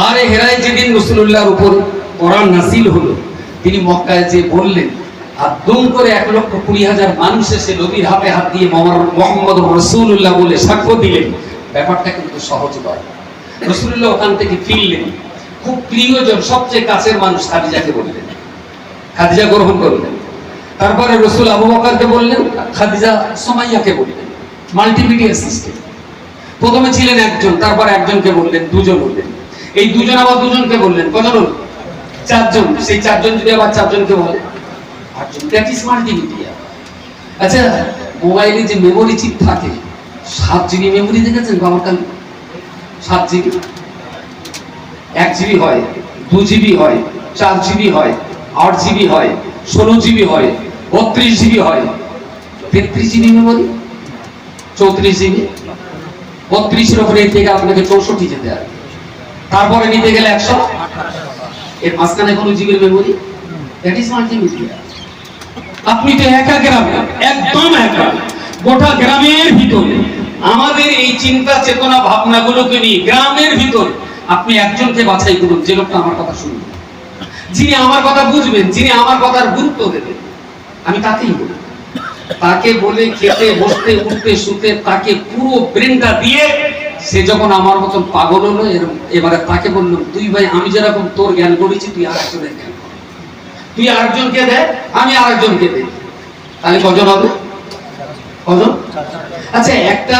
গারে হেরায় যেদিন রসুল্লাহর উপর কোরআন নাসিল হলো, তিনি মক্কায় যে বললেন, আর দুম করে এক লক্ষ কুড়ি হাজার মানুষ এসে নবীর হাতে হাত দিয়ে মোহাম্মদ- রসুল্লাহ বলে সাক্ষ্য দিলেন। ব্যাপারটা কিন্তু সহজ নয়। রসুল্লাহ ওখান থেকে ফিরলেন। খুব প্রিয়জন, সবচেয়ে কাছের মানুষ খাদিজাকে বললেন। খাদিজা গ্রহণ করলেন। তারপরে রসুল আবু বকরকে বললেন, খাদিজা সোমাইয়াকে বললেন, মাল্টিমিডিয়া সিস্টেম। প্রথমে ছিলেন একজন, তারপর একজনকে বললেন, দুজন হলেন। এই দুজন আবার দুজনকে বললেন কজন চারজন, সেই চারজন যদি আবার চারজনকে বলে আটজন দ্যাট ইজ মাল্টিমিডিয়া আচ্ছা মোবাইলে যে মেমোরি চিপ থাকে, সাত জিবি মেমোরি দেখেছেন বাবার সাত জিবি এক জিবি হয়, দু জিবি হয়, চার জিবি হয়, আট জিবি হয়, ষোলো জিবি হয়, বত্রিশ জিবি হয়। তেত্রিশ জিবি মেমোরি চৌত্রিশ জিবি বত্রিশের ওপরে থেকে আপনাকে চৌষট্টি যেতে হবে। তারপরে নিতে গেলে একশো। এর মাঝখানে কোনো জিবির মেমোরি দ্যাট ইজ মাল্টিমিডিয়া আপনি তো একা গ্রামে, একদম একা। গোটা গ্রামের ভিতরে। আমাদের এই চিন্তা চেতনা ভাবনাগুলোকে নিয়ে গ্রামের ভিতর আপনি একজনকে বাছাই করুন, যে লোকটা আমার কথা শুনবে। যিনি আমার কথা বুঝবেন, যিনি আমার কথার গুরুত্ব দেবেন। আমি তাকেই বলি। তাকে বলে খেতে, বসতে, উঠতে, শুতে, তাকে পুরো ব্রেনটা দিয়ে সে যখন আমার মতন পাগল হলো এবারে তাকে বললাম, তুই ভাই, আমি যেরকম তোর জ্ঞান করেছি তুই আরেকজনের জ্ঞান তুই আরেকজনকে দে, আমি আরেকজনকে দে। তাহলে কজন হবে? কজন? আচ্ছা একটা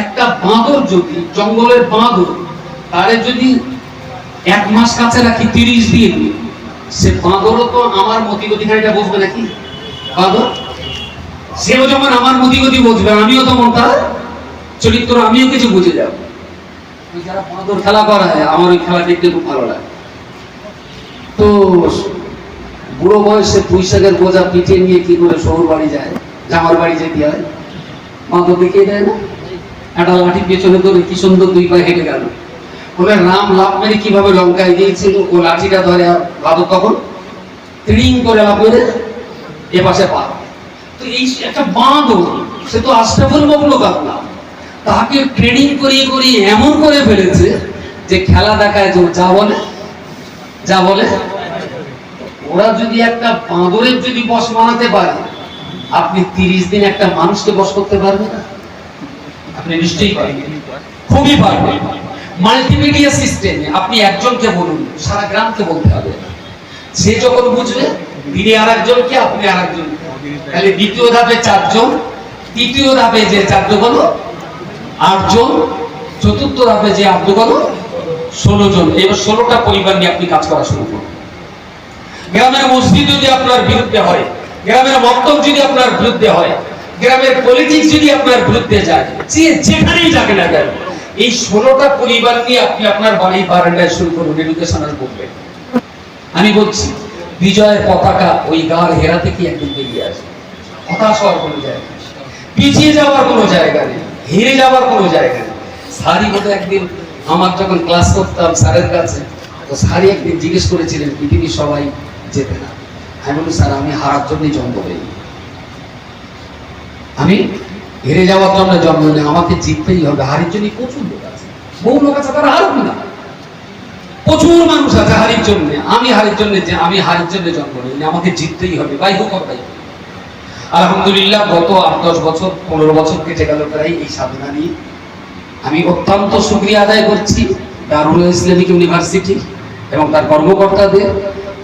একটা বাঁদর যদি, জঙ্গলের বাঁদর, তারে যদি এক মাস কাছে রাখি তিরিশ দিন, সে বাঁদরও তো আমার মতিগতি খানিটা বুঝবে নাকি? বাঁদর? সেও যেমন আমার মতি মতিগতি বুঝবে, আমিও তেমন তার চরিত্র আমিও কিছু বুঝে যাব। যারা বাঁদর খেলা করা হয় আমার ওই খেলা দেখতে খুব ভালো লাগে। তো বুড়ো বয়সে পুঁইশাকের বোঝা পিঠে নিয়ে কি করে শহর বাড়ি যায়? জামার বাড়ি যেতে হয়। বাঁদর দেখিয়ে দেয় না? একটা লাঠি পেছনে ধরে কি সুন্দর দুই পায়ে হেঁটে গেল। বলে রাম লাভ মেরে কীভাবে লঙ্কায় দিয়েছিল? ও লাঠিটা ধরে আর বাদর তখন ত্রিং করে লাভ মেরে এ পাশে পা। তো এই একটা বাঁদর, সে তো আশরাফুল মখলুকাত না। তাকে ট্রেনিং করিয়ে করিয়ে এমন করে ফেলেছে যে খেলা দেখায় তো যা বলে যা বলে। ওরা যদি একটা বাঁদরের যদি বস বানাতে পারে, আপনি তিরিশ দিন একটা মানুষকে বস করতে পারবে না? আপনি নিশ্চয়ই পারবেন। খুবই পারবেন। মাল্টিমিডিয়া সিস্টেমে আপনি একজনকে বলুন, সারা গ্রামকে বলতে হবে। সে যখন বুঝবে, তিনি আর একজনকে আপনি আর একজন তাহলে দ্বিতীয় ধাপে চারজন, তৃতীয় ধাপে যে চারজন হলো আটজন, চতুর্থ ধাপে যে আটজন হলো ষোলো জন। এবার ষোলোটা পরিবার নিয়ে আপনি কাজ করা শুরু করুন। গ্রামের মসজিদ যদি আপনার বিরুদ্ধে হয়, গ্রামের মক্তব যদি আপনার বিরুদ্ধে হয়, গ্রামের পলিটিক্স যদি আপনার বিরুদ্ধে যায়, যে যেখানেই যাবে না কেন, এই ষোলোটা পরিবার নিয়ে আপনি আপনার বাড়ি বারান্দায় শুরু করুন এডুকেশনাল মুভমেন্ট আমি বলছি, বিজয়ের পতাকা ওই গার হেরা থেকে একদিন বেরিয়ে আসে হতাশ হওয়ার কোনো জায়গা পিছিয়ে যাওয়ার কোনো জায়গা নেই। হেরে যাওয়ার কোনো জায়গা নেই। সারি মতো একদিন আমার যখন ক্লাস করতাম স্যারের কাছে, তো সারি একদিন জিজ্ঞেস করেছিলেন পৃথিবীর সবাই যেতে না। আমি বলি স্যার, আমি হারার জন্যই জন্ম নেই। আমি হেরে যাওয়ার জন্য জন্ম নেই, আমাকে জিততেই হবে। হারির জন্যই প্রচুর লোক আছে। বহু লোক আছে, তারা হারুক না। প্রচুর মানুষ আছে হারির জন্য। আমি হারির জন্য যে আমি হারির জন্য জন্ম নিই আমাকে জিততেই হবে। ভাই হোক হোক। আলহামদুলিল্লাহ, গত আট, দশ বছর, পনেরো বছর কেটে গেল প্রায় এই সাধনা নিয়ে আমি অত্যন্ত সুক্রিয়া আদায় করছি দারুল ইসলামিক ইউনিভার্সিটি এবং তার কর্মকর্তাদের,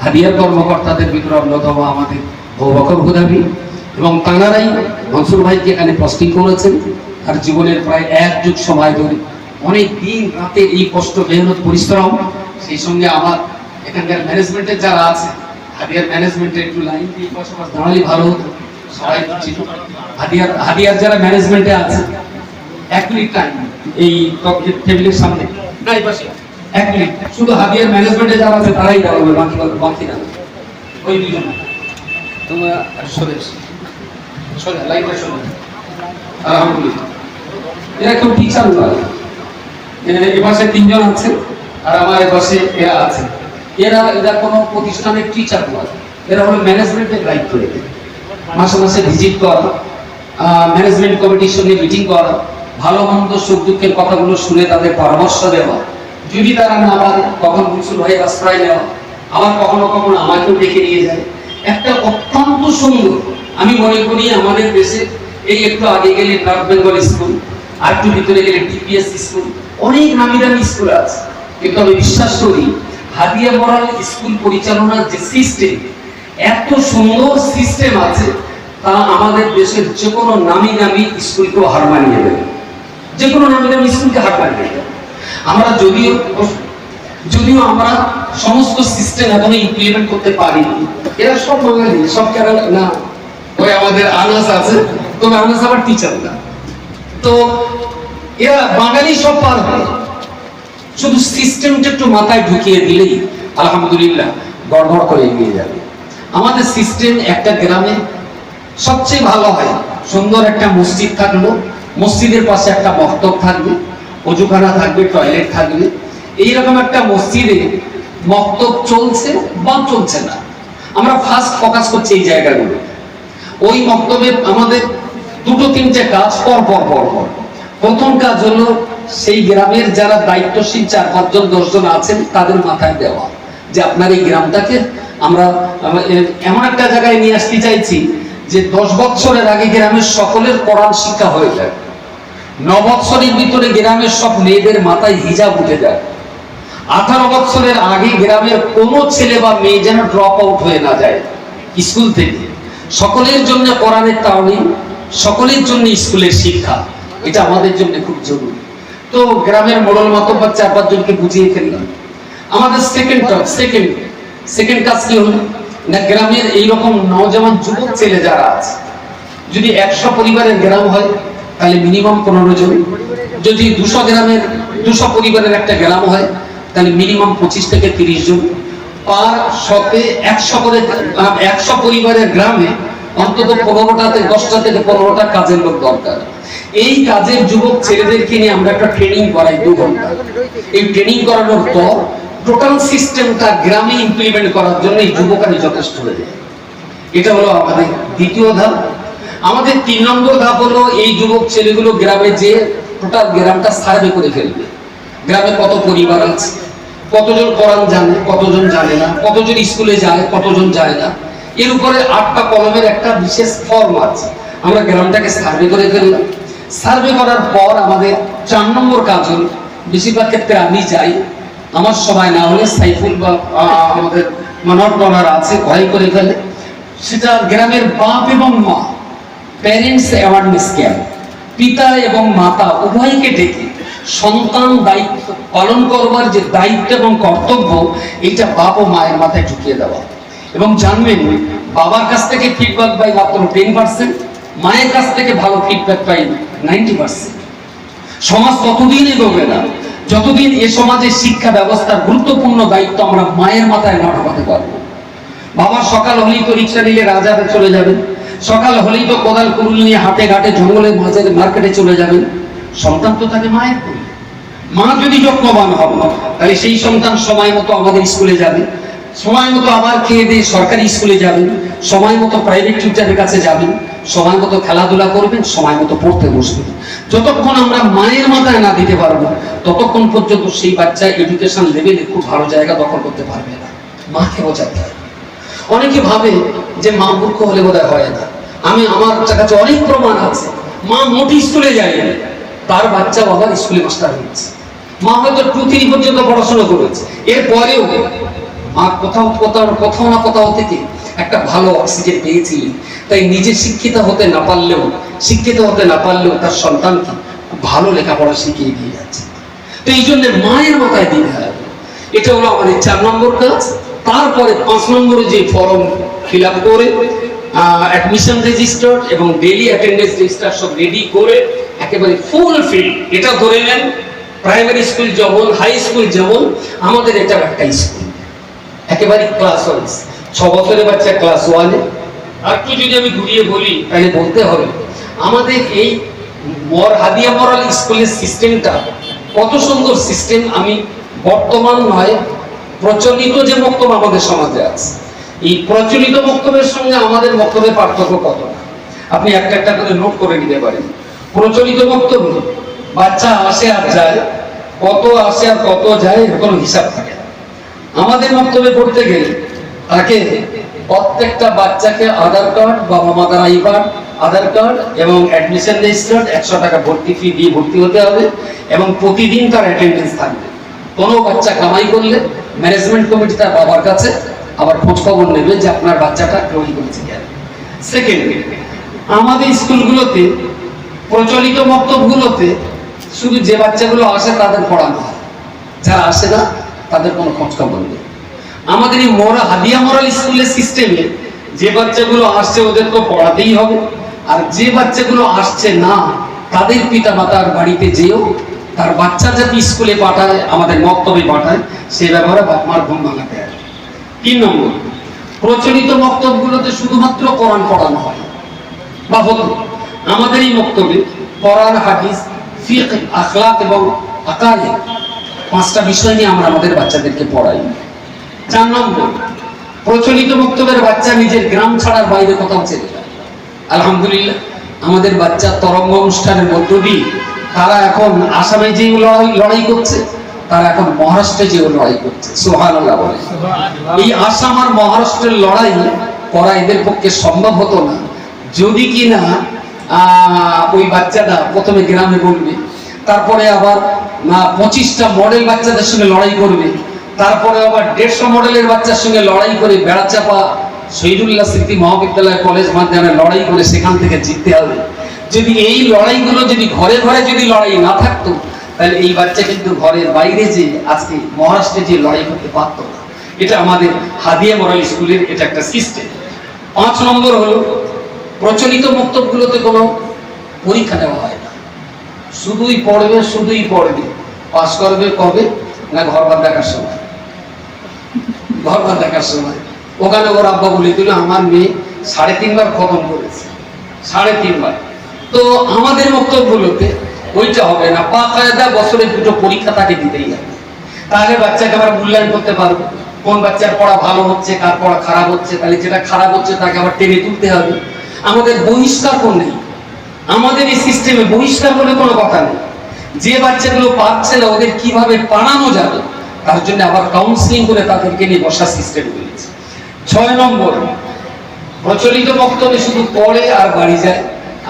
হাদিয়ার কর্মকর্তাদের ভিতরে অন্যতম আমাদের বৌবকর হুদাবি এবং তাঁরাই মনসুর ভাইকে এখানে পোস্টিং করেছেন। তার জীবনের প্রায় এক যুগ সময় ধরে অনেক দিন রাতে এই কষ্ট, মেহনত, পরিশ্রম, সেই সঙ্গে আমার এখানকার ম্যানেজমেন্টের যারা আছে, হাদিয়ার ম্যানেজমেন্টের একটু লাইন দিয়ে বসবাস দাঁড়ালে ভালো হতো। সবাই ছিল হাদিয়ার হাদিয়ার যারা ম্যানেজমেন্টে আছে এক মিনিট টাইম এই টেবিলের সামনে। না এই পাশে এক মিনিট শুধু হাদিয়ার ম্যানেজমেন্টে যারা আছে তারাই দাঁড়াবে বাকি বাকি না। ওই দুজন। তোমরা সরে সরে লাইনটা সরে। আলহামদুলিল্লাহ। এরা কেউ টিচার তিনজন আছে আর আমার এ পাশে এরা আছে। এরা এরা কোনো প্রতিষ্ঠানের টিচার নয়। এরা হলো ম্যানেজমেন্টের দায়িত্ব এদের মাসে মাসে ভিজিট করা ম্যানেজমেন্ট কমিটির সঙ্গে মিটিং করা ভালো মন্দ সুখ দুঃখের কথাগুলো শুনে তাদের পরামর্শ দেওয়া যদি তারা না পারে তখন মুসুল ভাই আশ্রয় নেওয়া? আবার কখনো কখনো আমাকেও ডেকে নিয়ে যায়। একটা অত্যন্ত সুন্দর, আমি মনে করি আমাদের দেশে এই একটু আগে গেলে নর্থ বেঙ্গল স্কুল আর একটু ভিতরে গেলে টিপিএস স্কুল অনেক নামি দামি স্কুল আছে। কিন্তু আমি বিশ্বাস করি, হাদিয়া মরাল স্কুল পরিচালনার যে সিস্টেম এত সুন্দর সিস্টেম আছে তা আমাদের দেশের যে কোনো নামি নামি স্কুলকেও হার মানিয়ে দেবে। যে কোনো নামি দামি স্কুলকে হার মানিয়ে দেবে। আমরা যদিও যদিও আমরা সমস্ত সিস্টেম এখনও ইমপ্লিমেন্ট করতে পারিনি এরা সব বাঙালি, সব কেরালা না? ওই আমাদের আনাস আছে, তবে আনাস আবার টিচার না। তো এরা বাঙালি সব পারবে শুধু সিস্টেমটা একটু মাথায় ঢুকিয়ে দিলেই আলহামদুলিল্লাহ গড়বড় করে এগিয়ে যাবে। আমাদের সিস্টেম একটা গ্রামে সবচেয়ে ভালো হয়, সুন্দর একটা মসজিদ থাকল, মসজিদের পাশে একটা মক্তব থাকবে, অজুখানা থাকবে, টয়লেট থাকবে। এইরকম একটা মসজিদে মক্তব চলছে বা চলছে না। আমরা ফার্স্ট ফোকাস করছি এই জায়গাগুলো। ওই মক্তবে আমাদের দুটো তিনটে কাজ পর পর পর পর। প্রথম কাজ হলো সেই গ্রামের যারা দায়িত্বশীল চার পাঁচজন, দশজন আছেন, তাদের মাথায় দেওয়া। যে আপনার এই গ্রামটাকে আমরা এমন একটা জায়গায় নিয়ে আসতে চাইছি যে দশ বছরের আগে গ্রামের সকলের কোরআন শিক্ষা হয়ে যায়। ন বৎসরের ভিতরে গ্রামের সব মেয়েদের মাথায় হিজাব উঠে যায়। আঠারো বছরের আগে গ্রামের কোনো ছেলে বা মেয়ে যেন ড্রপ আউট হয়ে না যায় স্কুল থেকে। সকলের জন্য কোরআনের তাওনি সকলের জন্য স্কুলের শিক্ষা, এটা আমাদের জন্য খুব জরুরি। তো গ্রামের মোড়ল মাতব্বর চার পাঁচজনকে বুঝিয়ে ফেললাম। আমাদের সেকেন্ড সেকেন্ড সেকেন্ড কাজ কি হলো? না, গ্রামের এইরকম নওজওয়ান যুবক ছেলে যারা আছে, যদি একশো পরিবারের গ্রাম হয়, তাহলে মিনিমাম পনেরো জন। যদি দুশো গ্রামের, দুশো পরিবারের একটা গ্রাম হয়, তাহলে মিনিমাম পঁচিশ থেকে তিরিশ জন। পার শতে একশো করে একশো পরিবারের গ্রামে অন্তত পনেরোটা থেকে দশটা থেকে পনেরোটা কাজের লোক দরকার। এই কাজের যুবক ছেলেদেরকে নিয়ে আমরা একটা ট্রেনিং করাই দু ঘণ্টা। এই ট্রেনিং করানোর পর টোটাল সিস্টেমটা গ্রামে ইমপ্লিমেন্ট করার জন্য এই যুবকারই যথেষ্ট হয়ে যায়। এটা হলো আমাদের দ্বিতীয় ধাপ। আমাদের তিন নম্বর ধাপ হলো এই যুবক ছেলেগুলো গ্রামে যে টোটাল গ্রামটা সার্ভে করে ফেলবে। গ্রামে কত পরিবার আছে, কতজন কোরআন জানে, কতজন জানে না, কতজন স্কুলে যায়, কতজন যায় না। এর উপরে আটটা কলমের একটা বিশেষ ফর্ম আছে। আমরা গ্রামটাকে সার্ভে করে ফেললাম। সার্ভে করার পর আমাদের চার নম্বর কাজ হল, বেশিরভাগ ক্ষেত্রে আমি যাই আমার সময় না হলে সাইফুল বা আমাদের মানব ডলার আছে, ভয় করে ফেলে। সেটা গ্রামের বাপ এবং মা প্যারেন্টস অ্যাওয়ারনেস ক্যাম্প পিতা এবং মাতা উভয়কে ডেকে সন্তান দায়িত্ব পালন করবার যে দায়িত্ব এবং কর্তব্য এটা বাপ ও মায়ের মাথায় ঢুকিয়ে দেওয়া। এবং জানবেন, বাবার কাছ থেকে ফিডব্যাক পাই মাত্র টেন পার্সেন্ট মায়ের কাছ থেকে ভালো ফিডব্যাক পাই নাইনটি পার্সেন্ট সমাজ ততদিন এগোবে না। যতদিন এ সমাজের শিক্ষা ব্যবস্থার গুরুত্বপূর্ণ দায়িত্ব আমরা মায়ের মাথায় না ঢোকাতে পারব। বাবা সকাল হলেই তো রিক্সা নিলে রাজাতে চলে যাবেন। সকাল হলেই তো কোদাল কুরুল নিয়ে হাটে ঘাটে জঙ্গলে মাঝে মার্কেটে চলে যাবেন। সন্তান তো থাকে মায়ের কোলে। মা যদি যত্নবান হন, তাহলে সেই সন্তান সময় মতো আমাদের স্কুলে যাবে। সময় মতো আবার খেয়ে দিয়ে সরকারি স্কুলে যাবেন। সময় মতো প্রাইভেট টিচারের কাছে যাবেন, সময় মতো খেলাধুলা করবেন, সময় মতো পড়তে বসবেন। যতক্ষণ আমরা মায়ের মাথায় না দিতে পারব, ততক্ষণ পর্যন্ত সেই বাচ্চা এডুকেশন লেভেলে খুব ভালো জায়গা দখল করতে পারবে না। মাকে বোঝাতে হবে। অনেকে ভাবে যে মা মূর্খ হলে বোধহয় হয় না। আমি, আমার কাছে অনেক প্রমাণ আছে। মা মোটি স্কুলে যায় তার বাচ্চা বাবার স্কুলে মাস্টার হয়েছে। মা হয়তো টু থ্রি পর্যন্ত পড়াশোনা করেছে। এরপরেও মা কোথাও কোথাও কোথাও না কোথাও থেকে একটা ভালো অক্সিজেন পেয়েছিলেন। তাই নিজে শিক্ষিত হতে না পারলেও, শিক্ষিত হতে না পারলেও তার সন্তানকে ভালো লেখাপড়া শিখিয়ে দিয়ে যাচ্ছে। তো এই জন্য মায়ের মাথায় দিতে হবে। এটা হলো আমাদের চার নম্বর কাজ। তারপরে পাঁচ নম্বরে যে ফর্ম ফিল করে অ্যাডমিশন রেজিস্টার এবং ডেলি অ্যাটেন্ডেন্স রেজিস্টার সব রেডি করে একেবারে ফুল ফিল এটা ধরে নেন প্রাইমারি স্কুল যেমন হাই স্কুল যেমন, আমাদের এটা একটা স্কুল একেবারে ক্লাস ওয়াইজ ছ বছরের বাচ্চা ক্লাস ওয়ানে আর একটু যদি আমি ঘুরিয়ে বলি। তাহলে বলতে হবে আমাদের এই মর হাদিয়া মরাল স্কুলের সিস্টেমটা কত সুন্দর সিস্টেম আমি বর্তমান নয় প্রচলিত যে বক্তব্য আমাদের সমাজে আছে। এই প্রচলিত বক্তব্যের সঙ্গে আমাদের বক্তব্যের পার্থক্য কত আপনি একটা একটা করে নোট করে নিতে পারেন। প্রচলিত বক্তব্য বাচ্চা আসে আর যায় কত আসে আর কত যায় এর কোনো হিসাব থাকে। আমাদের বক্তব্যে পড়তে গেলে তাকে প্রত্যেকটা বাচ্চাকে আধার কার্ড, বাবা মাতার আই কার্ড আধার কার্ড এবং অ্যাডমিশন রেজিস্টার্ড একশো টাকা ভর্তি ফি দিয়ে ভর্তি হতে হবে এবং প্রতিদিন তার অ্যাটেন্ডেন্স থাকবে। কোনো বাচ্চা কামাই করলে ম্যানেজমেন্ট কমিটি তার বাবার কাছে আবার খোঁজ খবর নেবে যে আপনার বাচ্চাটা গ্রহণ করেছে কেন। সেকেন্ড আমাদের স্কুলগুলোতে, প্রচলিত বক্তব্যগুলোতে শুধু যে বাচ্চাগুলো আসে তাদের পড়ানো হয়। যারা আসে না, তাদের কোনো খোঁজ খবর নেই। আমাদের এই মোরা হাদিয়া মোরাল স্কুলের সিস্টেমে যে বাচ্চাগুলো আসছে ওদের তো পড়াতেই হবে। আর যে বাচ্চাগুলো আসছে না, তাদের পিতা মাতার বাড়িতে যেও, তার বাচ্চা যাতে স্কুলে পাঠায়, আমাদের মক্তবে পাঠায়, সে ব্যাপারে বাপ মার ঘুম ভাঙাতে হয়। তিন নম্বর, প্রচলিত বক্তব্যগুলোতে শুধুমাত্র কোরআন পড়ানো হয়। বা হতো, আমাদের এই বক্তব্যে কোরআন হাদিস ফিক আখলাক এবং আকারে পাঁচটা বিষয় নিয়ে আমরা আমাদের বাচ্চাদেরকে পড়াই। চার নম্বর প্রচলিত বক্তব্যের বাচ্চা নিজের গ্রাম ছাড়ার বাইরে কোথাও চলে আলহামদুলিল্লাহ আমাদের বাচ্চা তরঙ্গ অনুষ্ঠানের মধ্য দিয়ে তারা এখন আসামে যে লড়াই লড়াই করছে তারা এখন মহারাষ্ট্রে যে লড়াই করছে সোহান বলে। এই আসাম আর মহারাষ্ট্রের লড়াই করা এদের পক্ষে সম্ভব হতো না। যদি কিনা আহ, ওই বাচ্চাটা প্রথমে গ্রামে বলবে তারপরে আবার পঁচিশটা মডেল বাচ্চাদের সঙ্গে লড়াই করবে তারপরে আবার দেড়শো মডেলের বাচ্চার সঙ্গে লড়াই করে বেড়াচাপা শহীদুল্লাহ স্মৃতি মহাবিদ্যালয় কলেজ মাধ্যমে লড়াই করে সেখান থেকে জিততে হবে। যদি এই লড়াইগুলো যদি ঘরে ঘরে যদি লড়াই না থাকতো, তাহলে এই বাচ্চা কিন্তু ঘরের বাইরে যে আজকে মহারাষ্ট্রে যে লড়াই করতে পারতো না। এটা আমাদের হাদিয়া মরাল স্কুলের এটা একটা সিস্টেম পাঁচ নম্বর হলো, প্রচলিত বক্তব্যগুলোতে কোনো পরীক্ষা দেওয়া হয় না। শুধুই পড়বে শুধুই পড়বে। পাস করবে কবে? না ঘর বাদ দেখার সময়। ঘর দেখার সময়। ওখানে ওর আব্বা বলে দিল আমার মেয়ে সাড়ে তিনবার খতম করেছে। সাড়ে তিনবার। তো আমাদের বক্তব্যগুলোতে ওইটা হবে না পা কায়দা বছরে দুটো পরীক্ষা তাকে দিতেই হবে। তাহলে বাচ্চাকে আবার মূল্যায়ন করতে পারব। কোন বাচ্চার পড়া ভালো হচ্ছে, কার পড়া খারাপ হচ্ছে, তাহলে যেটা খারাপ হচ্ছে তাকে আবার টেনে তুলতে হবে। আমাদের বহিষ্কার কোন নেই? আমাদের এই সিস্টেমে বহিষ্কার বলে কোনো কথা নেই। যে বাচ্চাগুলো পাচ্ছে না, ওদের কীভাবে পাড়ানো যাবে? তার জন্য আবার কাউন্সিলিং করে তাদেরকে নিয়ে বসার সিস্টেম করেছে ছয় নম্বর, প্রচলিত বক্তব্যে শুধু পড়ে আর বাড়ি যায়।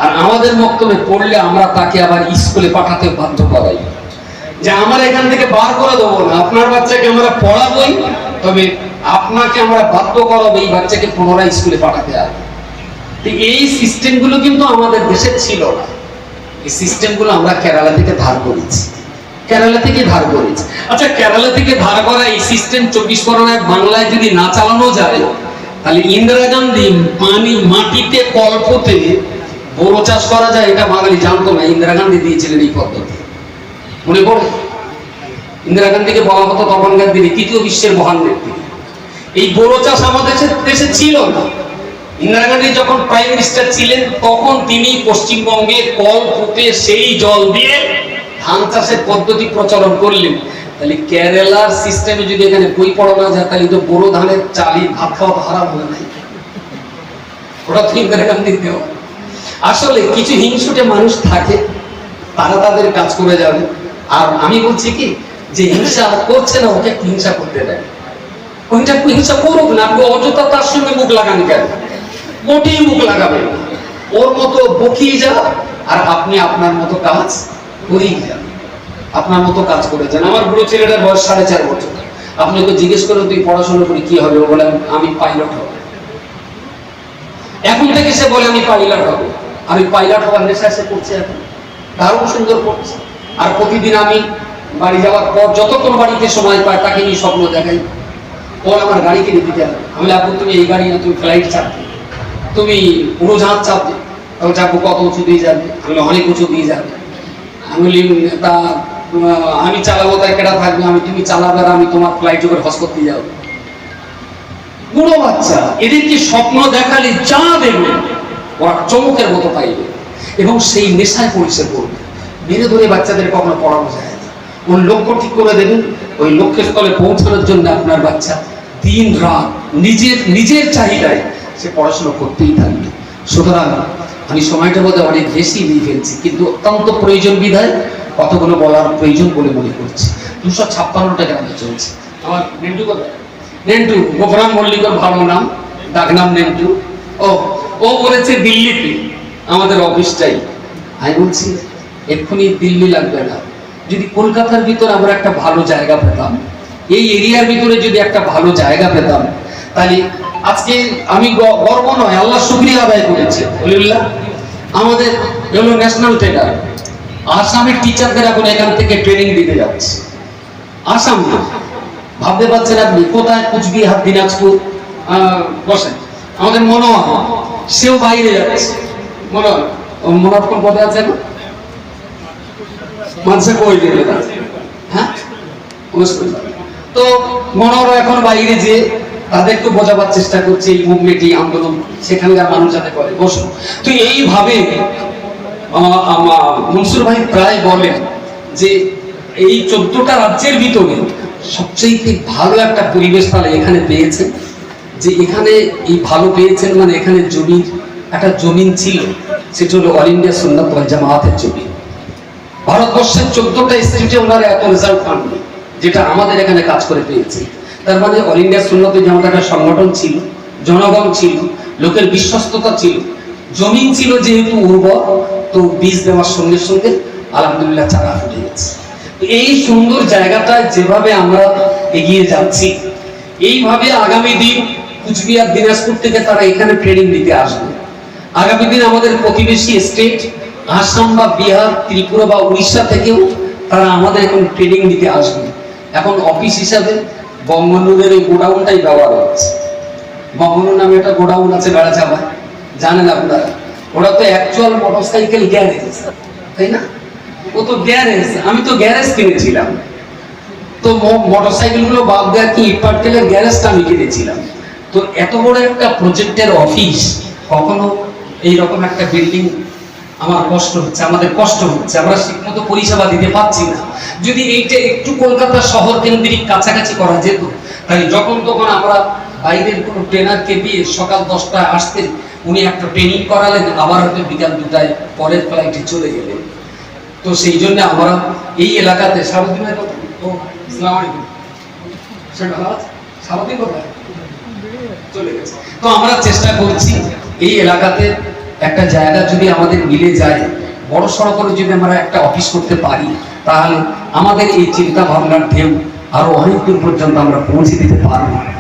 আর আমাদের বক্তব্যে পড়লে আমরা তাকে আবার স্কুলে পাঠাতে বাধ্য করাই। যে আমরা এখান থেকে বার করে দেবো না, আপনার বাচ্চাকে আমরা পড়াবোই, তবে আপনাকে আমরা বাধ্য করাবো এই বাচ্চাকে পুনরায় স্কুলে পাঠাতে তো এই সিস্টেমগুলো কিন্তু আমাদের দেশে ছিল না। এই সিস্টেমগুলো আমরা কেরালা থেকে ধার করেছি। কেরালা থেকে ধার করেছি। আচ্ছা কেরালা থেকে ধার করা এই সিস্টেম চব্বিশ পরগনায় বাংলায় যদি না চালানো যায়, তাহলে ইন্দিরা গান্ধী পানি মাটিতে কল্পতে বড় চাষ করা যায়, এটা বাঙালি জানতো না, ইন্দিরা গান্ধী দিয়েছিলেন এই পদ্ধতি। মনে পড়ে? ইন্দিরা গান্ধীকে বলা হতো তখনকার দিনে তৃতীয় বিশ্বের মহান ব্যক্তি এই বড় চাষ আমাদের দেশে- ছিল না। ইন্দিরা গান্ধী যখন প্রাইম মিনিস্টার ছিলেন, তখন তিনি পশ্চিমবঙ্গে কল পুঁতে সেই জল দিয়ে ধান চাষের পদ্ধতি প্রচলন করলেন তাহলে কেরালার সিস্টেমে যদি এখানে বই পড়ানো যায়, তাহলে তো বড় ধানের চালি ভাত খাওয়া হারাম হয়ে নাই ওটা তো ইন্দিরা গান্ধীর দেওয়া। আসলে কিছু হিংসুটে মানুষ থাকে, তারা তাদের কাজ করে যাবে। আর আমি বলছি কি, যে হিংসা করছে না, ওকে হিংসা করতে দেয়। ওইটা হিংসা করুক না, আপনি অযথা তার সঙ্গে মুখ লাগান কেন? মোটেই মুখ লাগাবেন না। ওর মতো বকিয়ে যান আর আপনি আপনার মতো কাজ যান আপনার মতো কাজ করে যান। আমার বুড়ো ছেলেটার বয়স সাড়ে চার বছর। আপনি ওকে জিজ্ঞেস করে তুই পড়াশোনা করে কি হবে? ও বলে, আমি পাইলট হব। এখন থেকে সে বলে, আমি পাইলট হব। আমি পাইলট হওয়ার নেশা সে করছে এখন। দারুণ সুন্দর করছে আর প্রতিদিন আমি বাড়ি যাওয়ার পর যতক্ষণ বাড়িতে সময় পায়, তাকে নিয়ে স্বপ্ন দেখাই। বল আমার গাড়ি কিনে দিতে হবে আমি আব্বু, তুমি এই গাড়ি না, তুমি ফ্লাইট চাপবে তুমি উড়োজাহাজ চাপবে তখন চাপবো কত উঁচু দিয়ে যাবে? আমি অনেক উঁচু দিয়ে যাবে। বলি তা আমি চালাবো তাই কেটা থাকবে? আমি তুমি চালাবে আর আমি তোমার ফ্লাইট করে হস করতে যাব। বুড়ো বাচ্চা, এদেরকে স্বপ্ন দেখালে যা দেবে ওরা চমকের মতো পাইবে। এবং সেই নেশায় পরিচয় করবে মেরে ধরে বাচ্চাদের কখনো পড়ানো যায় না। ওই লক্ষ্য ঠিক করে দেবেন? ওই লক্ষ্যের স্থলে পৌঁছানোর জন্য আপনার বাচ্চা দিন রাত নিজের নিজের চাহিদায় সে পড়াশোনা করতেই থাকবে। সুতরাং আমি সময়টা বোধহয় অনেক বেশি নিয়ে ফেলছি, কিন্তু অত্যন্ত প্রয়োজন বিধায় কতগুলো বলার প্রয়োজন বলে মনে করছি। দুশো ছাপ্পান্নটা গ্রামে চলছে আমার নেন্টু কোথায়? নেন্টু, গোপরাম মল্লিকর ভালো নাম ডাক নাম নেন্টু। ও ও বলেছে দিল্লিতে আমাদের অফিসটাই আমি বলছি, এক্ষুনি দিল্লি লাগবে না। যদি কলকাতার ভিতর আমরা একটা ভালো জায়গা পেতাম, এই এরিয়ার ভিতরে যদি একটা ভালো জায়গা পেতাম, তাহলে আজকে আমি গর্ব নয়, আল্লাহ শুক্রিয়া আদায় করেছে। বলিল্লাহ আমাদের হলো ন্যাশনাল ট্রেনার আসামের টিচারদের এখন এখান থেকে ট্রেনিং দিতে যাচ্ছে। আসাম না। ভাবতে পারছেন আপনি, কোথায় কুচবিহার, দিনাজপুর? বসেন। আমাদের মনোহর সেও বাইরে যাচ্ছে। মনোহর মনোহর কোন পদে আছে না মানুষে কই দিলে হ্যাঁ। তো মনোহর এখন বাইরে যে তাদেরকে বোঝাবার চেষ্টা করছে এই মুভমেন্ট এই আন্দোলন। সেখানকার মানুষ যাতে করে। বসুন তো এইভাবে মনসুর ভাই প্রায় বলেন যে এই চোদ্দটা রাজ্যের ভিতরে সবচেয়ে ভালো একটা পরিবেশ তারা এখানে পেয়েছেন। যে এখানে এই ভালো পেয়েছেন মানে এখানে জমির একটা জমিন ছিল, সেটা হলো অল ইন্ডিয়া সুন্নাত ওয়াল জামায়াতের জমিন ভারতবর্ষের চোদ্দটা স্টেটে ওনারা এত রেজাল্ট পাননি, যেটা আমাদের এখানে কাজ করে পেয়েছে। তার মানে অল ইন্ডিয়া সুন্নত যেমন একটা সংগঠন ছিল, জনগণ ছিল, লোকের বিশ্বস্ততা ছিল। জমিন ছিল যেহেতু উর্বর, তো বীজ দেওয়ার সঙ্গে সঙ্গে আলহামদুলিল্লাহ চারা ফুটে গেছে। এই সুন্দর জায়গাটা যেভাবে আমরা এগিয়ে যাচ্ছি, এইভাবে আগামী দিন কুচবিহার, দিনাজপুর থেকে তারা এখানে ট্রেনিং দিতে আসবে। আগামী দিন আমাদের প্রতিবেশী স্টেট আসাম বা বিহার, ত্রিপুরা বা উড়িষ্যা থেকেও তারা আমাদের এখন ট্রেনিং দিতে আসবে। এখন অফিস হিসাবে বঙ্গবন্ধুদের এই গোডাউনটাই ব্যবহার হচ্ছে। বঙ্গবন্ধু নামে একটা গোডাউন আছে বেড়াচাপা জানেন আপনারা ওটা তো অ্যাকচুয়াল মোটরসাইকেল গ্যারেজ তাই না? ও তো গ্যারেজ আমি তো গ্যারেজ কিনেছিলাম। তো মোটরসাইকেলগুলো বাদ দেওয়ার কি ইটপাটকেলের গ্যারেজটা আমি কিনেছিলাম। তো এত বড় একটা প্রজেক্টের অফিস কখনো এইরকম একটা বিল্ডিং আমার কষ্ট হচ্ছে, আমাদের কষ্ট হচ্ছে। আমরা ঠিকমতো পরিষেবা দিতে পারছি না। যদি এইটা একটু কলকাতা শহর কেন্দ্রিক কাছাকাছি করা যেত, তাহলে যখন তখন আমরা বাইরের কোনো ট্রেনারকে দিয়ে সকাল দশটায় আসতেন উনি একটা ট্রেনিং করালেন, আবার হয়তো বিকাল দুটায় পরের ফ্লাইটে চলে গেলেন। তো সেই জন্য আমরা এই এলাকাতে সারাদিনের ও ইসলাম সেটা? সারাদিন চলে গেছে। তো আমরা চেষ্টা করছি এই এলাকাতে একটা জায়গা যদি আমাদের মিলে যায়, বড় সড়ো করে যদি আমরা একটা অফিস করতে পারি তাহলে আমাদের এই চিন্তা ভাবনার ঢেউ আরও অনেক দূর পর্যন্ত আমরা পৌঁছে দিতে পারব।